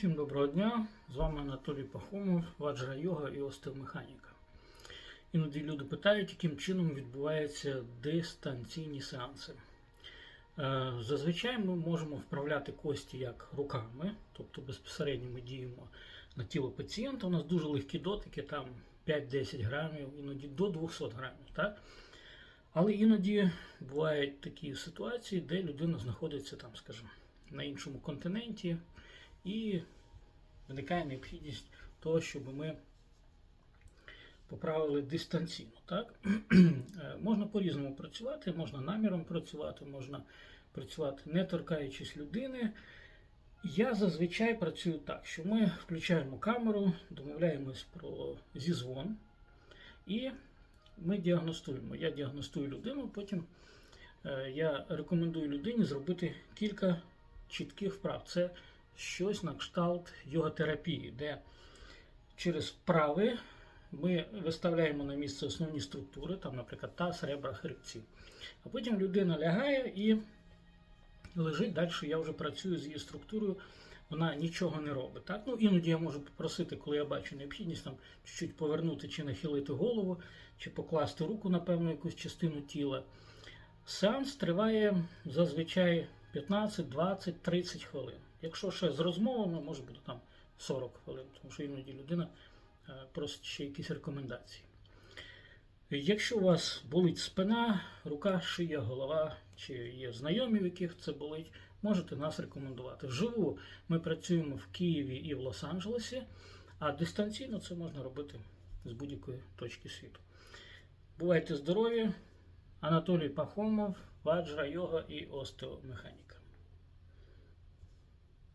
Всім доброго дня! З вами Анатолій Пахомов, ваджра йога і остеомеханіка. Іноді люди питають, яким чином відбуваються дистанційні сеанси. Е, Зазвичай ми можемо вправляти кості як руками, тобто безпосередньо ми діємо на тіло пацієнта. У нас дуже легкі дотики, там 5-10 грамів, іноді до 200 грамів. Так? Але іноді бувають такі ситуації, де людина знаходиться там, скажімо, на іншому континенті, і виникає необхідність того, щоб ми поправили дистанційно. Так? Е, можна по-різному працювати, можна наміром працювати, можна працювати не торкаючись людини. Я зазвичай працюю так, що ми включаємо камеру, домовляємось про зізвон, і ми діагностуємо. Я діагностую людину, потім е, я рекомендую людині зробити кілька чітких вправ. Це щось на кшталт йоготерапії, де через вправи ми виставляємо на місце основні структури, там, наприклад, таз, ребра, хребці. А потім людина лягає і лежить далі. Я вже працюю з її структурою, вона нічого не робить. Так? Ну, іноді я можу попросити, коли я бачу необхідність там чуть-чуть повернути чи нахилити голову, чи покласти руку на певну якусь частину тіла. Сеанс триває зазвичай 15, 20, 30 хвилин. Якщо ще з розмовами, може бути там 40 хвилин, тому що іноді людина е, просить ще якісь рекомендації. Якщо у вас болить спина, рука, шия, голова, чи є знайомі, в яких це болить, можете нас рекомендувати. Вживу ми працюємо в Києві і в Лос-Анджелесі, а дистанційно це можна робити з будь-якої точки світу. Бувайте здорові! Анатолій Пахомов, ваджра, йога і остеомеханіка.